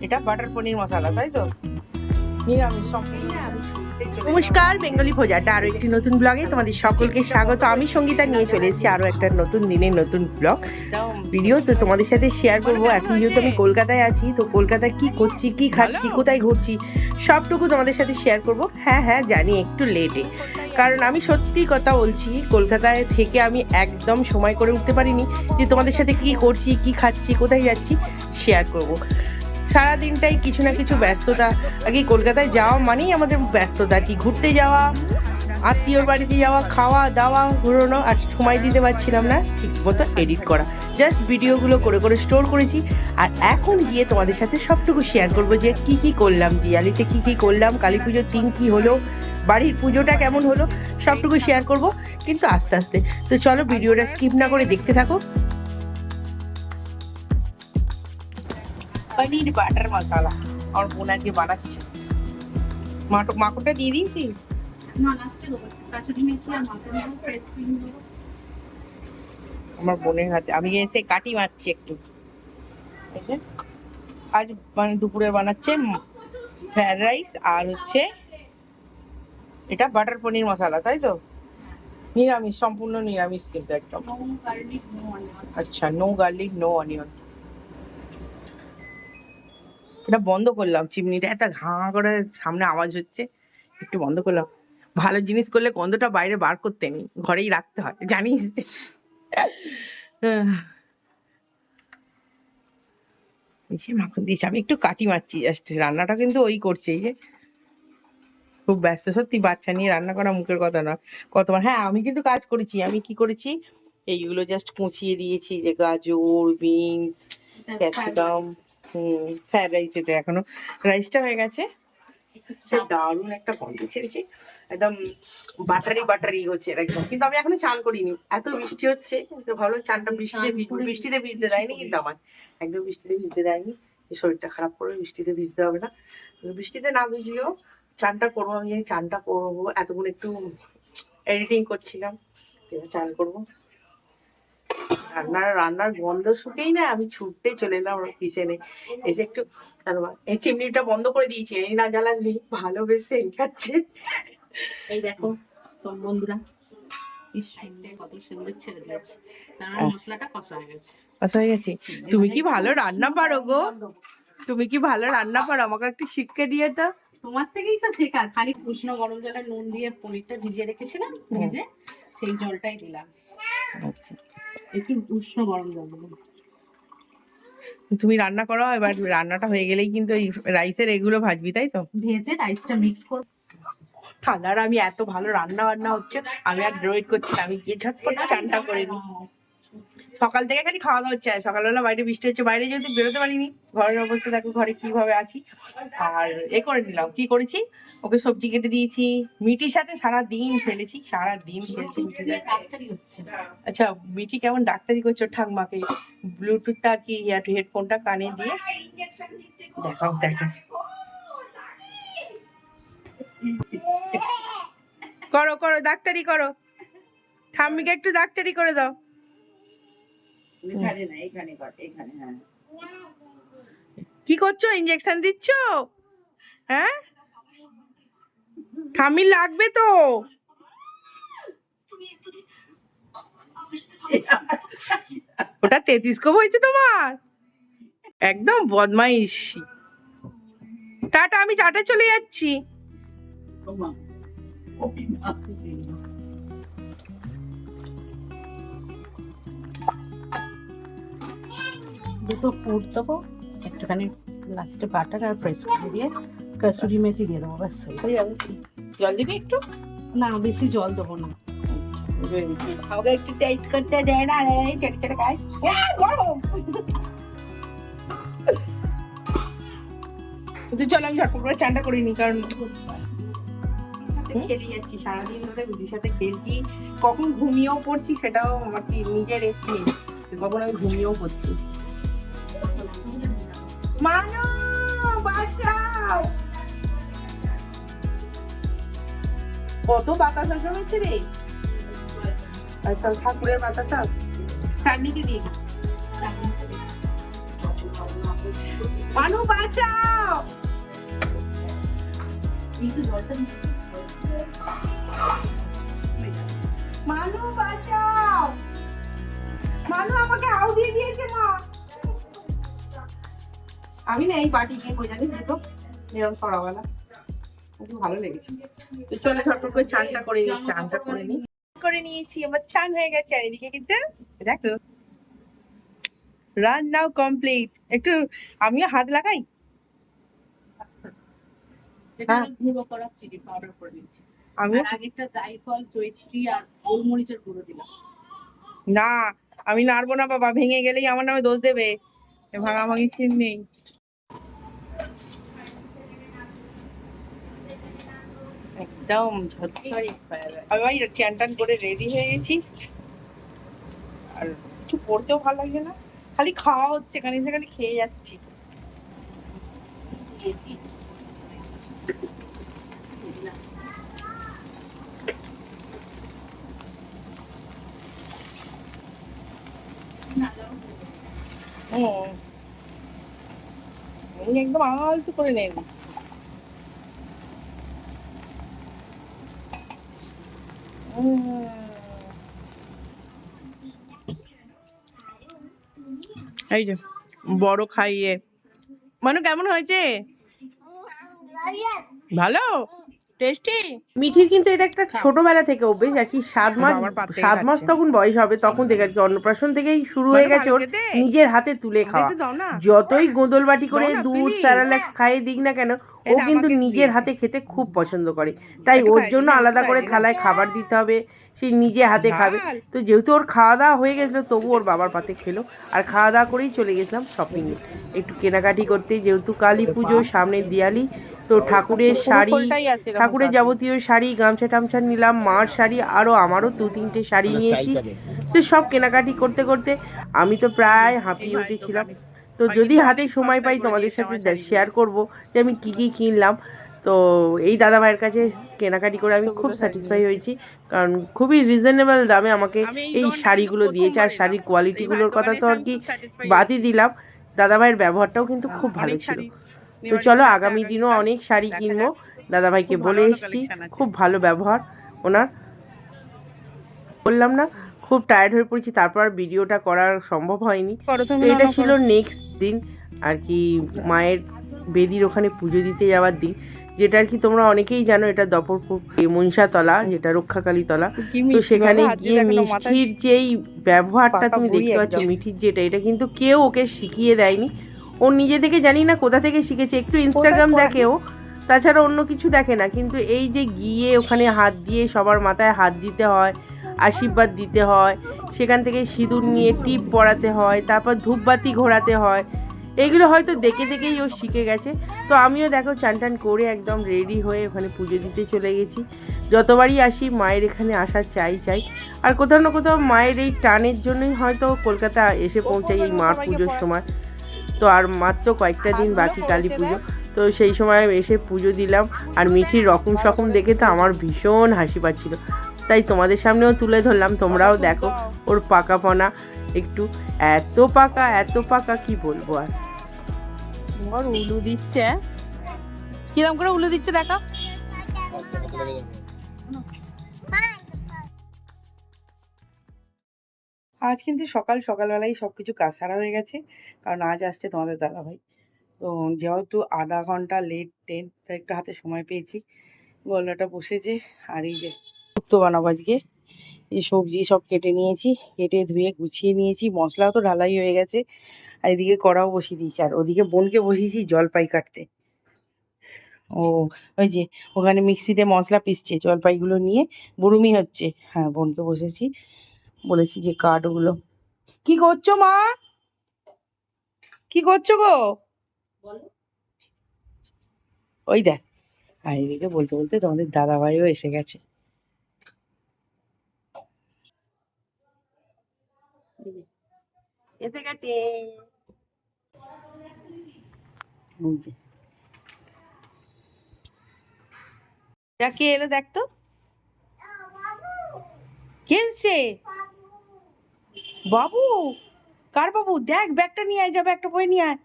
এটা বাটার পনির মশলা তাই তো? নমস্কার বেঙ্গলি ভোজাটা আরও একটি নতুন ব্লগে তোমাদের সকলকে স্বাগত। আমি সঙ্গীতা নিয়ে চলে এসেছি আরও একটা নতুন দিনের নতুন ব্লগ ভিডিও। তো তোমাদের সাথে শেয়ার করব। এখন যেহেতু আমি কলকাতায় আছি তো কলকাতায় কি করছি কি খাচ্ছি কোথায় ঘুরছি সবটুকু তোমাদের সাথে শেয়ার করব। হ্যাঁ হ্যাঁ জানি একটু লেটে কারণ আমি সত্যি কথা বলছি কলকাতায় থেকে আমি একদম সময় করে উঠতে পারিনি যে তোমাদের সাথে কি করছি কি খাচ্ছি কোথায় যাচ্ছি শেয়ার করব। সারা দিনটাই কিছু না কিছু ব্যস্ততা। আগে কলকাতায় যাওয়া মানেই আমাদের ব্যস্ততা, কি ঘুরতে যাওয়া, আত্মীয়র বাড়িতে যাওয়া, খাওয়া, দাওয়া, ঘুরোনো, আর সময় দিতে পারছিলাম না, ঠিক মতো এডিট করা। জাস্ট ভিডিওগুলো করে করে স্টোর করেছি, আর এখন গিয়ে তোমাদের সাথে সবটুকু শেয়ার করব যে কি কি করলাম দিয়ালিতে কি কি করলাম, কালী পুজোর দিন কী হলো, বাড়ির পুজোটা কেমন হলো, সবটুকু শেয়ার করব। কিন্তু আস্তে আস্তে, তো চলো ভিডিওটা স্কিপ না করে দেখতে থাকো। পনির বাটার মশলা। আর বোন আজকে বানাচ্ছে। মাটো মাকোটা দিয়ে দিয়েছিস? আমার বোনের হাতে আমি এসে কাটি মারছি একটু। আজ মানে দুপুরে বানাচ্ছে ফ্রায়েড রাইস আর হচ্ছে এটা বাটার পনির মশলা তাই তো? নিরামিষ সম্পূর্ণ নিরামিষ কিন্তু একদম। আচ্ছা নো গার্লিক নো অনিয়ন এটা বন্ধ করলাম। চিমনিটা এত ঘা করে সামনে আওয়াজ হচ্ছে একটু বন্ধ করলাম। ভালো জিনিস করলে গন্ধটা বাইরে বার করতে নেই ঘরেই রাখতে হয় জানিস? এসে মাখন দিয়েছে আমি একটু কাটি মারছি জাস্ট রান্নাটা কিন্তু ওই করছে এই যে। খুব ব্যস্ত সত্যি বাচ্চা নিয়ে রান্না করা মুখের কথা নয় কতবার হ্যাঁ আমি কিন্তু কাজ করেছি আমি কি করেছি এইগুলো জাস্ট কুচিয়ে দিয়েছি যে গাজর বিনস ক্যাপসিকাম। হুম ফ্রাইড রাইস এটা এখনও। রাইসটা হয়ে গেছে। সে দারুণ একটা গন্ধ। ছেড়েছে একদম বাটারি বাটারি হচ্ছে একদম। কিন্তু আমি এখনও চান করিনি। এত বৃষ্টি হচ্ছে। তো ভাবলাম চানটা বৃষ্টিতে করে। বৃষ্টিতে ভিজতে দেয়নি কিন্তু আমার। একদম বৃষ্টিতে ভিজতে দেয়নি। শরীরটা খারাপ করবে বৃষ্টিতে ভিজতে হবে না। বৃষ্টিতে না ভিজলেও চানটা করব। আমি চানটা করব। এতক্ষণ একটু এডিটিং করছিলাম। এবার চান করব। রান্নার রান্নার গন্ধ শুকেই না আমি ছুটতে চলে এলাম কিচেনে এসে একটু এই চিমনিটা বন্ধ করে দিয়েছি এই না জ্বালাসনি ভালোবেসে খাচ্ছে এই দেখো তোর বন্ধুরা কত সুন্দর ছেড়ে দিয়েছে। কারণ হ্যাঁ। মশলাটা কষা হয়ে গেছে। আচ্ছা হয়ে গেছে। তুমি কি ভালো রান্না পারো গো? তুমি কি ভালো রান্না পারো? আমাকে একটু শিখকে দিয়ে তো তোমার থেকেই তো শেখা খালি উষ্ণ গরম জলে নুন দিয়ে পনিরটা ভিজিয়ে রেখেছিলাম ভেজে সেই জলটাই দিলাম। আচ্ছা। একটু গরম জল তুমি রান্না করো এবার রান্নাটা হয়ে গেলেই কিন্তু এই রাইসের এগুলো ভাজবি তাই তো? ভেজে রাইসটা মিক্স কর থালার আমি এত ভালো রান্না বান্না হচ্ছে আমি আর ওয়েট করছি আমি গিয়ে ঝটপট চানটা করে নিই। সকাল থেকে খালি খাওয়া দাওয়া হচ্ছে আর সকালবেলা বাইরে বৃষ্টি হচ্ছে। বাইরে যেহেতু বেরোতে পারিনি ঘরের অবস্থা দেখো ঘরে কীভাবে আছি। আর এ করে দিলাম। কি করেছি? ওকে সবজি কেটে দিয়েছি। মিটির সাথে সারা দিন খেলেছি সারা দিন হচ্ছে আচ্ছা মিটি কেমন ডাক্তারি করছ ঠাকমাকে? ব্লুটুথটা আর কি হেডফোনটা কানে দিয়ে। দেখাও দেখা। করো করো ডাক্তারি করো। ঠাম্মিকে একটু ডাক্তারি করে দাও। এখানে না এখানে কর এখানে হ্যাঁ। কি করছ? ইঞ্জেকশন দিচ্ছ? হ্যাঁ? ঠাম্মির লাগবে তো। ওটা তেতিস্কোপ হয়েছে তোমার? একদম বদমাইশ। টাটা আমি টাটা চলে যাচ্ছি। দুটো ফুট দেবো একটুখানি লাস্টে বাটার আর ফ্রেশ করে দিয়ে কাসুরি মেথি দিয়ে দেবো ব্যাস হয়ে যাবে জল দিবি একটু? না বেশি জল দেবো না। আমাকে একটু টাইট করতে না রে চেটে চেটে খাই। গরম! তুই চল আমি ঝটপট করে চানটা করে নি কারণ খেলে যাচ্ছি সারাদিন ধরে বুঝির সাথে খেলছি। কখন ঘুমিয়েও পড়ছি সেটাও আমার কি নিজের একটি কখন আমি ঘুমিয়েও পড়ছি। মানো, বাঁচাও। কত বাতাসা জমেছে রে আচ্ছা ঠাকুরের বাতাসা চাটনি কি দিই। মানু, বাঁচাও। মানু বাঁচাও। মানু আমাকে আউ দিয়ে দিয়েছে মা। আমি না এই বাটি নিয়ে কই জানিস দুটো? এরকম সরাওয়ালা খুব ভালো লেগেছে। তো চলে ঝটপট করে চানটা করে নিই চানটা করে নিই। করে নিয়েছি আমার চান হয়ে গেছে। আর এদিকে কিন্তু দেখো রান্নাও কমপ্লিট একটু আমিও হাত লাগাই? আস্তে আস্তে। হ্যাঁ। গুঁড়ো করা চিনি পাউডার করে নিচ্ছি আগেরটা জাইফল জয়শ্রী আর গোলমরিচের গুঁড়ো দিলাম। না আমি নাড়বো না বাবা ভেঙে গেলেই আমার নামে দোষ দেবে। ভাঙাভাঙি সিন নেই। একদম আমি ভাই চ্যান টান করে রেডি হয়ে গেছি। আর কিছু পড়তেও ভালো লাগছে না। খালি খাওয়া হচ্ছে এখানে সেখানে খেয়ে যাচ্ছি। হুম। একদম আলতু করে নিয়ে দিচ্ছি এই যে বড় খাইয়ে। মানু কেমন হয়েছে? ভালো? টেস্টি? মিঠির কিন্তু এটা একটা ছোটবেলা থেকে অভ্যেস আর কি সাত মাস সাত মাস তখন বয়স হবে তখন থেকে আর কি অন্নপ্রাশন থেকেই শুরু হয়ে মানে গেছে ওর নিজের হাতে তুলে খাওয়া। যতই গোদল বাটি করে দুধ স্যারালাক্স খাইয়ে দিক না কেন ও কিন্তু নিজের হাতে খেতে খুব পছন্দ করে। তাই ওর জন্য আলাদা করে থালায় খাবার দিতে হবে। সে নিজে হাতে খাবে। তো যেহেতু ওর খাওয়া দাওয়া হয়ে গেছিল তবু ওর বাবার পাতে খেলো। আর খাওয়া দাওয়া করেই চলে গেছিলাম শপিংয়ে একটু কেনাকাটি করতে যেহেতু কালী পুজো সামনে দিয়ালি তো ঠাকুরের শাড়ি ঠাকুরের যাবতীয় শাড়ি গামছা টামছা নিলাম মার শাড়ি আরও আমারও দু তিনটে শাড়ি নিয়েছি। তো সব কেনাকাটি করতে করতে আমি তো প্রায় হাঁপিয়ে উঠেছিলাম। তো যদি হাতে সময় পাই তোমাদের সাথে শেয়ার করব যে আমি কি কি কিনলাম। তো এই দাদা ভাইয়ের কাছে কেনাকাটি করে আমি খুব স্যাটিসফাই হয়েছি। কারণ খুবই রিজনেবল দামে আমাকে এই শাড়িগুলো দিয়েছে আর শাড়ির কোয়ালিটিগুলোর কথা তো আর কি বাদই দিলাম। দাদা ভাইয়ের ব্যবহারটাও কিন্তু খুব ভালো ছিল। তো চলো আগামী দিনও অনেক শাড়ি কিনবো। দাদা ভাইকে বলে এসেছি খুব ভালো ব্যবহার ওনার। বললাম না খুব টায়ার্ড হয়ে পড়েছি তারপর আর ভিডিওটা করার সম্ভব হয়নি। তো এটা ছিল নেক্সট দিন আর কি মায়ের বেদির ওখানে পুজো দিতে যাওয়ার দিন। যেটা আর কি তোমরা অনেকেই জানো এটা দপরপুর মনসাতলা যেটা রক্ষাকালী তলা। তো সেখানে গিয়ে মিষ্টির যেই ব্যবহারটা তুমি দেখতে পাচ্ছ মিঠির যেটা এটা কিন্তু কেউ ওকে শিখিয়ে দেয়নি। ও নিজে থেকে জানি না কোথা থেকে শিখেছে একটু ইনস্টাগ্রাম পড়ে? দেখে ও তাছাড়া অন্য কিছু দেখে না কিন্তু এই যে গিয়ে ওখানে হাত দিয়ে সবার মাথায় হাত দিতে হয় আশীর্বাদ দিতে হয় সেখান থেকে সিঁদুর নিয়ে টিপ পরাতে হয় তারপর ধূপবাতি ঘোরাতে হয় এগুলো হয়তো দেখে দেখেই ও শিখে গেছে। তো আমিও দেখো চান টান করে একদম রেডি হয়ে ওখানে পুজো দিতে চলে গেছি। যতবারই আসি, মায়ের এখানে আসা চাই চাই। আর কোথাও না কোথাও মায়ের এই টানের জন্যই হয়তো কলকাতা এসে পৌঁছাই এই মার পুজোর সময়। তো আর মাত্র কয়েকটা দিন বাকি কালী পুজো। তো সেই সময় এসে পুজো দিলাম। আর মিঠির রকম সকম দেখে তো আমার ভীষণ হাসি পাচ্ছিল। তাই তোমাদের সামনেও তুলে ধরলাম, তোমরাও দেখো। ওর পাকাপনা একটু এত পাকা এত পাকা কি বলব আর? বড় উলু দিচ্ছে হ্যাঁ? কিরম করে উলু দিচ্ছে দেখা। আজ কিন্তু সকাল সকালবেলায় সব কিছু কাজ সারা হয়ে গেছে কারণ আজ আসছে তোমাদের দাদা ভাই তো যেহেতু আধা ঘণ্টা লেট টেন তাই একটু হাতে সময় পেয়েছি। গলাটা বসেছে আর এই যে শুক্তো বানাবো আজকে। এই সবজি সব কেটে নিয়েছি কেটে ধুয়ে গুছিয়ে নিয়েছি মশলাও তো ঢালাই হয়ে গেছে। আর এদিকে কড়াও বসিয়ে দিয়েছি আর ওদিকে বোনকে বসিয়েছি জলপাই কাটতে। ও ওই যে ওখানে মিক্সিতে মশলা পিসছে জলপাইগুলো নিয়ে বুড়ুমি হচ্ছে। হ্যাঁ বোনকে বসেছি বলেছি যে কাঠ ওগুলো। কি করছ মা? কি করছ গো? ওই দেখ আর এদিকে বলতে বলতে তোমাদের দাদা ভাইও এসে গেছে এই যে, এসে গেছে কে এলো দেখ তো কে এসছে বাবু কার বাবু? দেখ ব্যাগটা নিয়ে আয় যা ব্যাগটা বই নিয়ে আয়।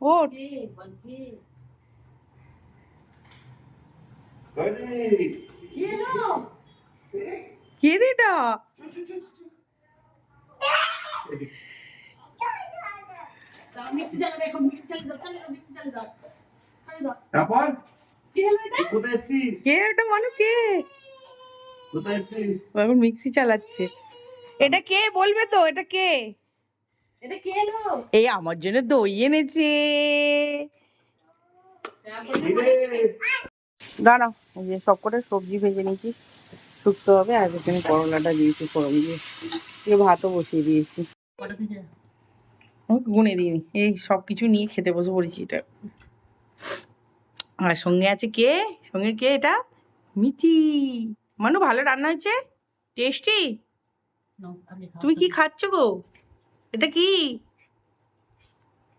ওঠ। কে রে এটা মিক্সি চালাবে এখন মিক্সি চালিয়ে দাও চালিয়ে দাও মিক্সি চালিয়ে দাও চালিয়ে দাও মিক্সি চালাচ্ছে। এটা কে বলবে তো? এটা কে? এটা কে এই আমার জন্য দই এনেছে? দাঁড়াও, এই যে সব কটা সবজি ভেজে নিয়েছি। শুক্তো হবে আর এখানে করলাটা দিয়েছি ফোড়ন দিয়ে ভাতও বসিয়ে দিয়েছি। গুনে দিইনি। এই সব কিছু নিয়ে খেতে বসে পড়েছি এটা। আর সঙ্গে আছে কে? সঙ্গে কে এটা? মিঠি মানু ভালো রান্না হয়েছে? টেস্টি? তুমি কি খাচ্ছ গো? এটা কি?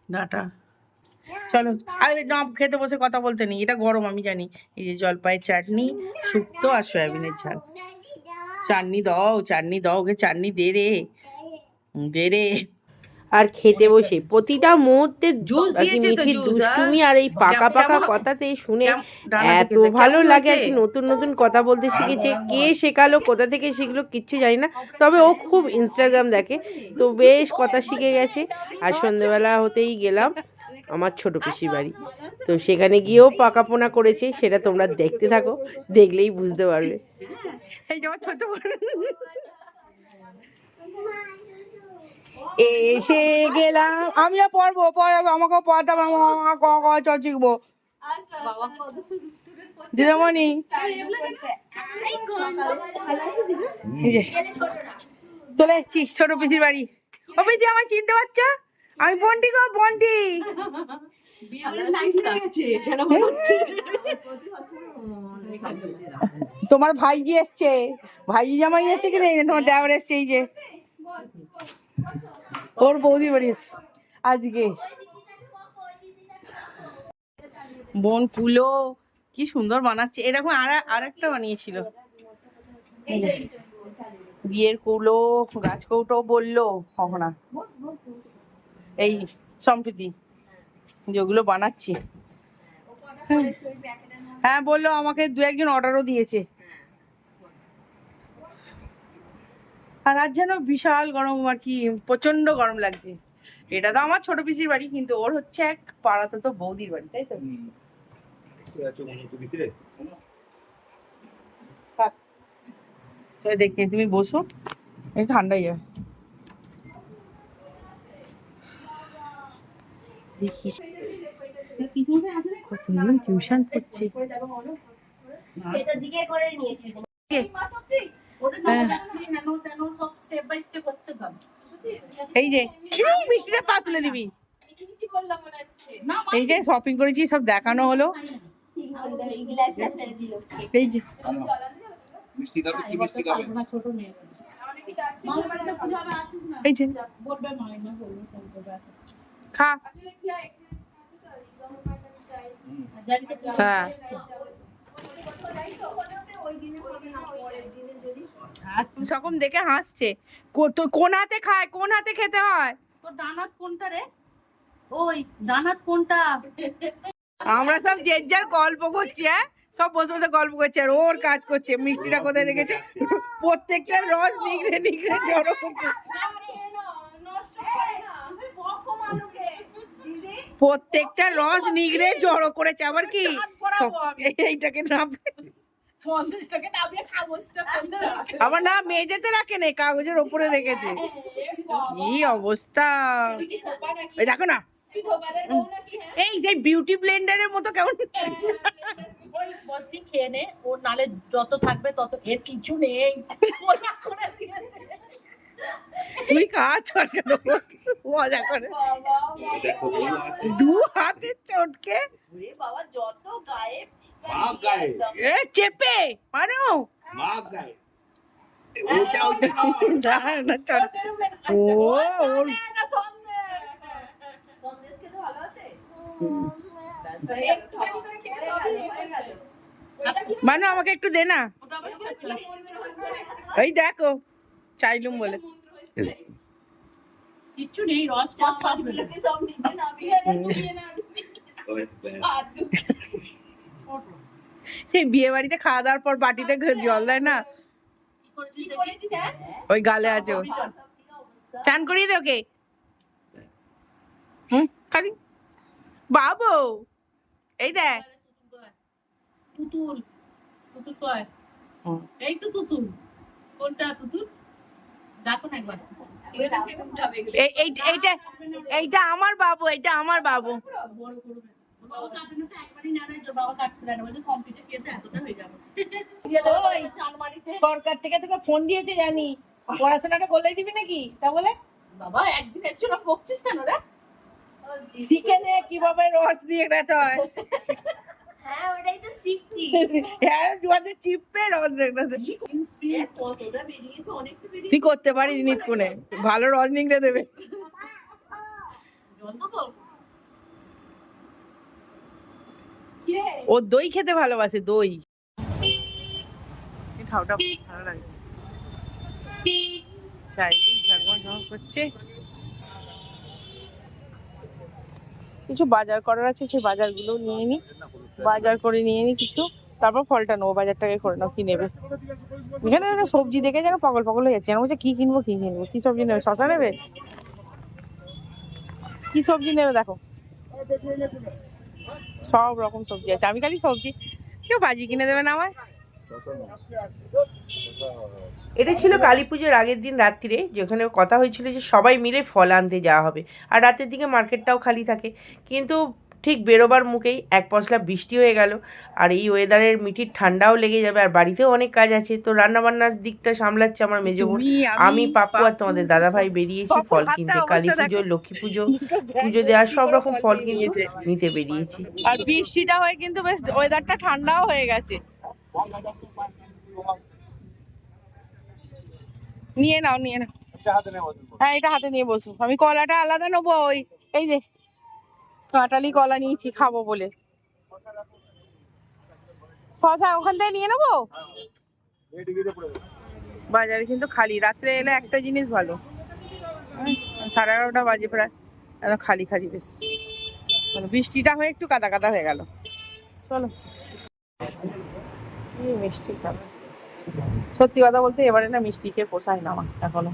ডাটা। চলো আর না খেতে বসে কথা বলতে নেই। এটা গরম আমি জানি। এই যে জলপাইয়ের চাটনি শুক্তো আর সয়াবিনের ঝাল। চাটনি দাও চাটনি দাও ওকে চাটনি দে রে। দে রে। আর খেতে বসে। প্রতিটা মুহূর্তে জুস আর কি দিয়েছে তো মিঠির দুষ্টুমি? আর এই পাকা পাকা কথাতে শুনে এত ভালো লাগে আর কি নতুন নতুন কথা বলতে শিখেছে। কে শেখালো কোথা থেকে শিখলো কিচ্ছু জানি না। তবে ও খুব ইনস্টাগ্রাম দেখে। তো বেশ কথা শিখে গেছে। আর সন্ধেবেলা হতেই গেলাম আমার ছোট পিসির বাড়ি। তো সেখানে গিয়েও পাকাপোনা করেছে। সেটা তোমরা দেখতে থাকো দেখলেই বুঝতে পারবে। এই ছোট। এসে গেলাম। আমিও পড়ব, পড়াবো, আমাকেও পড়াতে হবে আমার ক ক, চ শিখব। দিদিমণি। চলে এসছি, ছোট পিসির বাড়ি। ও পিসি, আমায় চিনতে পারছ? আমি বন্টি গো, বন্টি। তোমার ভাইজি এসছে। ভাইজি জামাই এসছে কি নেই তোমার দেওয়ার এসছে, এই যে। ওর বৌদি বাড়ি এসছে আজকে বোন কুলো কি সুন্দর বানাচ্ছে। এরকম আর আর একটা বানিয়েছিল। বিয়ের কুলো গাছ কৌটো বলল কখনা এই সম্প্রীতি যেগুলো বানাচ্ছি। হ্যাঁ বলল আমাকে দু একজন অর্ডারও দিয়েছে। আর আজ যেন বিশাল গরম আর কি প্রচণ্ড গরম লাগছে। এটা তো আমার ছোট পিসির বাড়ি কিন্তু ওর হচ্ছে এক পাড়াতে তো বৌদির বাড়ি তাই তো। চলো দেখি তুমি বসো। এই ঠান্ডাই দেখি। টিউশন করছে। হ্যাঁ। যাচ্ছি হেন তেন সব স্টেপ বাই স্টেপ হচ্ছে তো এই যে মিষ্টিটা পা তুলে দিবি। এই যে শপিং করেছি সব দেখানো হলো। এই যে। মিষ্টি খাবে কি মিষ্টি খাবে আমার ছোট মেয়ে বলছে মামার বাড়িতে পুজো হবে আসিস না। এই যে। বলবে মাইমা বলবে সব বলবে। খা। হ্যাঁ। সকম দেখে হাসছে। কো- তোর কোন হাতে খায়? কোন হাতে খেতে হয়? তোর ডানাত কোনটা রে? ওই ডানাত কোনটা? আমরা সব যে যার গল্প করছি হ্যাঁ? সব বসে বসে গল্প করছে আর ওর কাজ করছে। মিষ্টিটা কোথায় রেখেছে? প্রত্যেকটা রস নিগড়ে নিগড়ে জড়ো করছে। প্রত্যেকটা রস নিগড়ে জড়ো করেছে। আবার কি? এইটাকে না আবার না মেঝেতে রাখে নেই কাগজের ওপরে রেখেছে। কি অবস্থা? এই দেখো না। এই যে বিউটি ব্লেন্ডারের মতো কেমন? খেয়ে নে। ও নালে যত থাকবে তত এর কিছু নেই। তুই কাজ কর কেন? মজা করে। দু হাতের চটকে। এ চেপে মানো মা গায়ে। ওটা ওটা না, না, চট। ও ওর মানো আমাকে একটু দে না। এই দেখো। চাইলুম বলে। কিচ্ছু নেই রস সব। সেই বিয়ে বাড়িতে খাওয়া দাওয়ার পর বাটিতে জল দেয় না? কি করেছিস দেখি? ওই গালে আছে চান করিয়ে দে ওকে। হুম খালি বাবু এই দেখ। তুতুল তুতুল কয়? এই তো তুতুল। কোনটা তুতুল? ডাকো না একবার। এই- এই- এইটা এইটা আমার বাবু এইটা আমার বাবু। দেয় দেয় হয়ে সরকার থেকে তোকে ফোন দিয়েছে জানি। পড়াশোনাটা করলেই দিবি নাকি? তা বলে? বাবা একদিন এসে ওরা বকছিস কেন রে? শিখে নে কীভাবে রস নিয়ে রাখতে হয়। হ্যাঁ ওটাই তো শিখছি। হ্যাঁ চিপে রস তুই করতে পারিস নিত কোনে ভালো রস নিংড়ে দেবে। জল ও দই খেতে ভালোবাসে দই। খাওয়াটা ভালো লাগে। চারিদিক করছে। কিছু বাজার করার আছে, সেই বাজারগুলো নিয়ে নি। বাজার করে নিয়ে নি কিছু। তারপর ফলটা নেব, বাজারটাকে করে নাও, কি নেবে? এখানে সবজি দেখে যেন পাগল পাগল হয়ে যাচ্ছে। আমি বলছি, কি কিনবো কি কিনবো? কি সবজি নেবে? শশা নেবে? কি সবজি নেবে দেখো? সব রকম সবজি আছে। আমি খালি সবজি, কেউ ভাজি কিনে দেবে না আমায়। এটা ছিল কালী পুজোর আগের দিন রাত্রিরে যেখানে কথা হয়েছিল যে সবাই মিলে ফল আনতে যাওয়া হবে। আর রাতের দিকে মার্কেটটাও খালি থাকে। কিন্তু ঠিক বেরোবার মুখেই এক পশলা বৃষ্টি হয়ে গেল আর এই ওয়েদারের মিঠির ঠান্ডাও লেগে যাবে। আর বাড়িতেও অনেক কাজ আছে তো রান্নাবান্নার দিকটা সামলাচ্ছে আমার মেজো বোন। আমি পাপ্পু আর তোমাদের দাদা ভাই বেরিয়েছি ফল কিনতে। কালী পুজো লক্ষ্মী পুজো পুজো দেওয়ার সব রকম ফল কিনতে নিতে বেরিয়েছি। আর বৃষ্টিটা হয়ে কিন্তু বেশ ওয়েদারটা ঠান্ডাও হয়ে গেছে। নিয়ে নাও নিয়ে নাও। হ্যাঁ এটা হাতে নিয়ে বসো আমি কলাটা আলাদা নেব ওই এই যে কাঁটালি কলা নিয়েছি খাব বলে। শশা ওখান থেকে নিয়ে নেব? বাজারে কিন্তু খালি রাত্রে এলে একটা জিনিস ভালো। হ্যাঁ, সাড়ে এগারোটা বাজে প্রায় একদম খালি খালি বেশ। বৃষ্টিটা হয়ে একটু কাদা কাদা হয়ে গেল। চলো। এই মিষ্টি খাবে। সত্যি কথা বলতে এবারে না মিষ্টি খেয়ে পোষায় না আমার এখনও।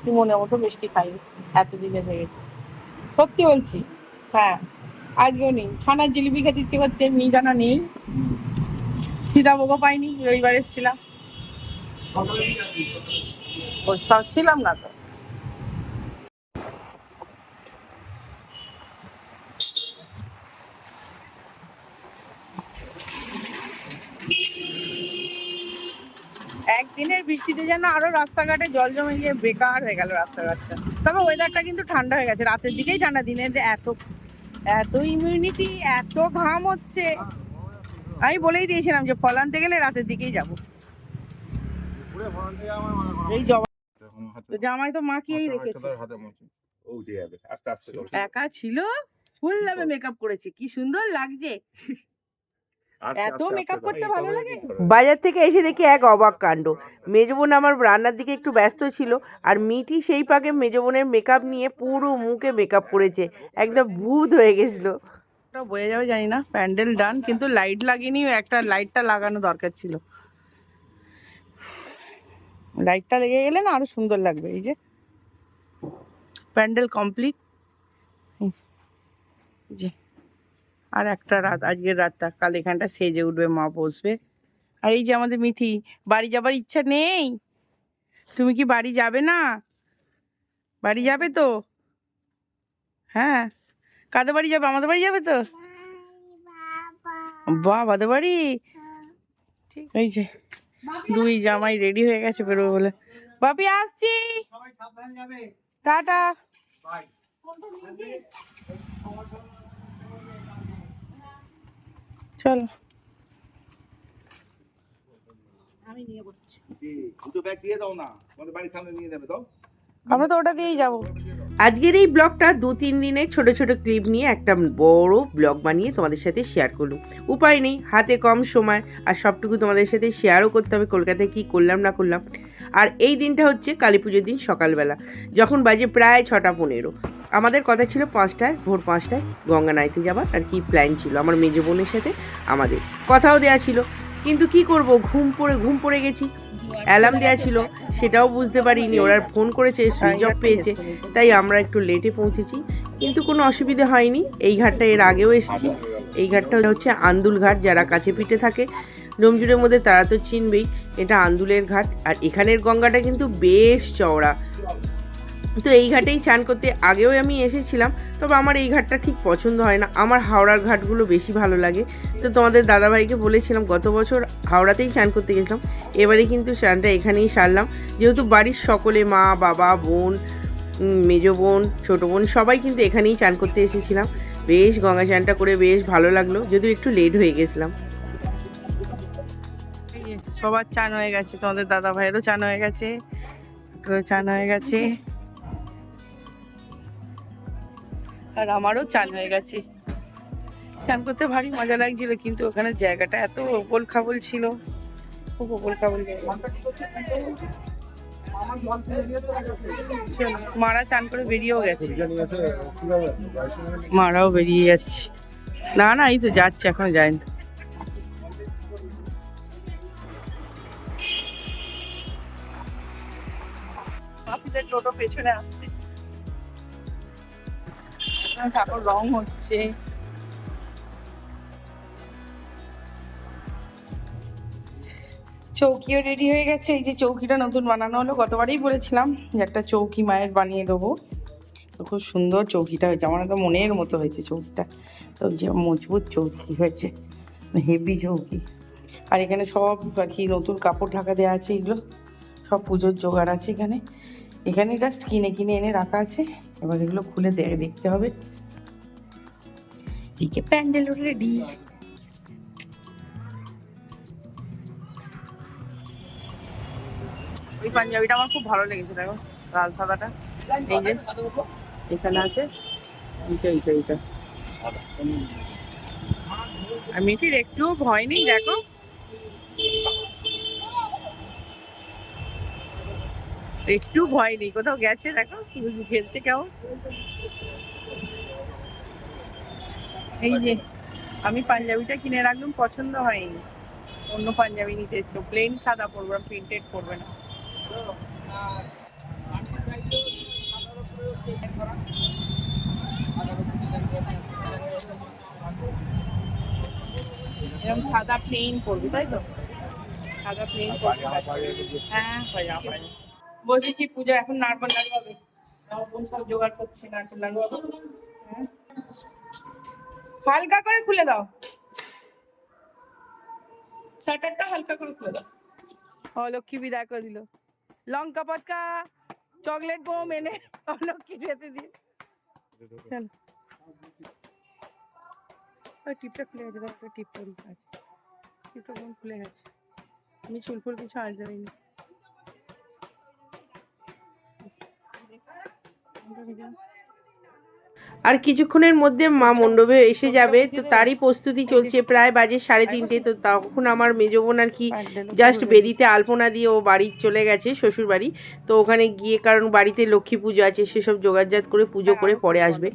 তুই মনে মতো মিষ্টি খাইনি এতদিন এসে গেছে। সত্যি বলছি হ্যাঁ আজকেও নেই। ছানার জিলিপি খেতে ইচ্ছে করছে মিজানা নেই। সীতাভোগও পাইনি, রবিবার এসেছিলাম। ছিলাম না তো। একদিনের বৃষ্টিতে যেন আরও রাস্তাঘাটে জল জমে গিয়ে বেকার হয়ে গেল রাস্তাঘাটটা। তবে ওয়েদারটা কিন্তু ঠান্ডা হয়ে গেছে। রাতের দিকেই ঠান্ডা দিনের যে এত এত ইমিউনিটি এত ঘাম হচ্ছে। আমি বলেই দিয়েছিলাম যে ফল আনতে গেলে রাতের দিকেই যাব। এই তো জামাই তো মাখিয়েই রেখেছে। একা ছিল ফুল নামে মেকআপ করেছে। কি সুন্দর লাগছে। এত চল। করতে ভালো লাগে? বাজার থেকে এসে দেখি এক অবাক কাণ্ড। মেজবোন আমার রান্নার দিকে একটু ব্যস্ত ছিল আর মিটি সেই পাকে মেজো বোনের মেকআপ নিয়ে পুরো মুখে মেকআপ করেছে। একদম ভূত হয়ে গেছিল। ওটা বোঝা যাবে জানি না। প্যান্ডেল ডান কিন্তু লাইট লাগেনি একটা লাইটটা লাগানো দরকার ছিল। লাইটটা লেগে গেলে না আরও সুন্দর লাগবে এই যে। প্যান্ডেল কমপ্লিট যে। আর একটা রাত আজকের রাতটা কাল এখানটা সেজে উঠবে মা বসবে। আর এই যে আমাদের মিঠি বাড়ি যাবার ইচ্ছা নেই। তুমি কি বাড়ি যাবে না? বাড়ি যাবে তো? হ্যাঁ। কাদের বাড়ি যাবে? আমাদের বাড়ি যাবে তো? বাবাদের বাড়ি? ঠিক এই যে দুই জামাই রেডি হয়ে গেছে বেরোবে বলে। বাপি আসছি। টাটা। চলো। আমি নিয়ে বসছি। দুটো ব্যাগ দিয়ে দাও না তোমাদের বাড়ির সামনে নিয়ে নেবে তো আমরা তো ওটা দিয়েই যাব। আজকের এই ব্লগটা দু তিন দিনে ছোট ছোট ক্লিপ নিয়ে একটা বড় ব্লগ বানিয়ে তোমাদের সাথে শেয়ার করল উপায় নেই হাতে কম সময় আর সবটুকু তোমাদের সাথে শেয়ারও করতে হবে কলকাতায় কী করলাম না করলাম। আর এই দিনটা হচ্ছে কালী পুজোর দিন সকালবেলা যখন বাজে প্রায় ছটা পনেরো। আমাদের কথা ছিল পাঁচটায়, ভোর পাঁচটায় গঙ্গা নাইতে যাবার, আর কি প্ল্যান ছিল আমার মেজ বোনের সাথে, আমাদের। কথাও দেওয়া ছিল। কিন্তু কি করব, ঘুম পড়ে ঘুম পড়ে গেছি। অ্যালার্ম দেওয়া ছিল, সেটাও বুঝতে পারিনি। ওরা ফোন করেছে সুইচ অফ পেয়েছে। তাই আমরা একটু লেটে পৌঁছেছি। কিন্তু কোনো অসুবিধে হয়নি। এই ঘাটটা এর আগেও এসেছি। এই ঘাটটা হচ্ছে আন্দুল ঘাট। যারা কাছে পিঠে থাকে ডোমজুরের মধ্যে তারা তো চিনবেই। এটা আন্দুলের ঘাট। আর এখানের গঙ্গাটা কিন্তু বেশ চওড়া। তো এই ঘাটেই চান করতে আগেও আমি এসেছিলাম, তবে আমার এই ঘাটটা ঠিক পছন্দ হয় না। আমার হাওড়ার ঘাটগুলো বেশি ভালো লাগে। তো তোমাদের দাদাভাইকে বলেছিলাম, গত বছর হাওড়াতেই চান করতে গেছিলাম। এবারে কিন্তু চানটা এখানেই সারলাম। যেহেতু বাড়ির সকলে, মা, বাবা, বোন মেজো বোন, ছোটো বোন, সবাই কিন্তু এখানেই চান করতে এসেছিলাম। বেশ গঙ্গা চানটা করে বেশ ভালো লাগল, যদিও একটু লেট হয়ে গেছিলাম। সবার চান হয়ে গেছে, তোমাদের দাদা ভাইয়েরও চান হয়ে গেছে চান হয়ে গেছে। আর আমারও চান হয়ে গেছে। চান করতে ভারী মজা লাগছিল, কিন্তু ওখানে জায়গাটা এত ওপল খাবল ছিল। খুব ওপল খাবল মারা চান করে বেরিয়েও গেছে। মারাও বেরিয়ে যাচ্ছে। না না, এই তো যাচ্ছে, এখন যায় না টোটো পেছনে আসছে। ঠাকুর রং হচ্ছে। চৌকিও রেডি হয়ে গেছে, এই যে চৌকিটা নতুন বানানো হলো, গতবারই বলেছিলাম যে একটা চৌকি মায়ের বানিয়ে দেবো। তো খুব সুন্দর চৌকিটা হয়েছে, আমার একটা মনের মতো হয়েছে চৌকিটা। তো যে মজবুত চৌকি হয়েছে, হেভি চৌকি। আর এখানে সব আর কি নতুন কাপড় ঢাকা দেওয়া আছে এগুলো, সব পুজোর জোগাড় আছে এখানে। এখানে জাস্ট কিনে কিনে এনে রাখা আছে, এবার এগুলো খুলে দেখতে হবে। এদিকে প্যান্ডেলও রেডি ওই পাঞ্জাবিটা আমার খুব ভালো লেগেছে, দেখো, লাল সাদাটা। এই যে, এখানে আছে। এইটা এইটা এইটা। আর মিঠির একটু ভয় নেই, দেখো। একটু ভয় নেই, কোথাও গেছে, দেখো খেলছে কেমন এই যে আমি পাঞ্জাবিটা কিনে রাখলাম পছন্দ হয়নি। অন্য পাঞ্জাবি নিতে এসছো প্লেন সাদা পরবো প্রিন্টেড পরবে না। এরকম সাদা প্লেন পরবি তাই তো? সাদা প্লেন পরবি। হ্যাঁ পাজামা বসেছি পুজো এখন নাড়বো? নাড়ু হবে বোন সব জোগাড় করছে নাড়বো? নাড়ু হ্যাঁ? হালকা করে খুলে দাও। শাটারটা হালকা করে খুলে দাও। ও লক্ষ্মী বিদায় করে দিল। লঙ্কা পটকা চকলেট বোম এনে লক্ষ্মী খেতে দিয়ে। চল। ওই টিপটা খুলে গেছে দেখো টিপ করি আছে। টিপটা বোম খুলে গেছে। আমি চুল ফুল কিছু আজ যাইনি আর কিছুক্ষণের মধ্যে মা মণ্ডপে এসে যাবে, তো তারই প্রস্তুতি চলছে প্রায় বাজে সাড়ে তিনটে, তো তখন আমার মেজ বোন আর কি জাস্ট বেদিতে আলপনা দিয়ে ও বাড়ি চলে গেছে, শ্বশুর বাড়ি। তো ওখানে গিয়ে কারণ বাড়িতে লক্ষ্মী পুজো আছে, সেসব জোগাড়জাত করে পুজো করে পরে আসবে।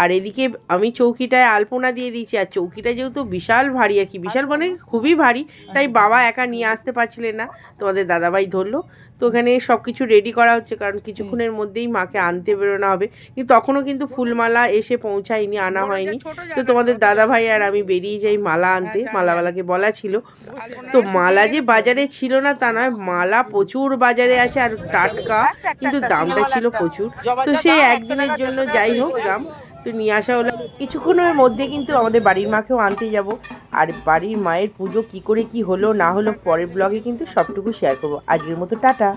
আর এদিকে আমি চৌকিটায় আলপনা দিয়ে দিয়েছি, আর চৌকিটা যেহেতু বিশাল ভারী আর কি, বিশাল মানে খুবই ভারী, তাই বাবা একা নিয়ে আসতে পারছিলেন না। তোমাদের দাদাভাই ধরলো তো ওখানে সব কিছু রেডি করা হচ্ছে কারণ কিছুক্ষণের মধ্যেই মাকে আনতে বেরোনো হবে। কিন্তু তখনও কিন্তু ফুলমালা এসে পৌঁছায়নি আনা হয়নি। তো তোমাদের দাদা ভাই আর আমি বেরিয়ে যাই মালা আনতে মালাওয়ালাকে বলা ছিল। তো মালা যে বাজারে ছিল না তা নয় মালা প্রচুর বাজারে আছে আর টাটকা কিন্তু দামটা ছিল প্রচুর। তো সেই একদিনের জন্য যাই হোক দাম তো নিয়ে আসা হলো। কিছুক্ষণের মধ্যে কিন্তু আমাদের বাড়ির মাকেও আনতে যাব। আর বাড়ির মায়ের পুজো কি করে কি হলো না হলো পরের ব্লগে কিন্তু সবটুকু শেয়ার করব। আজকের মতো টাটা।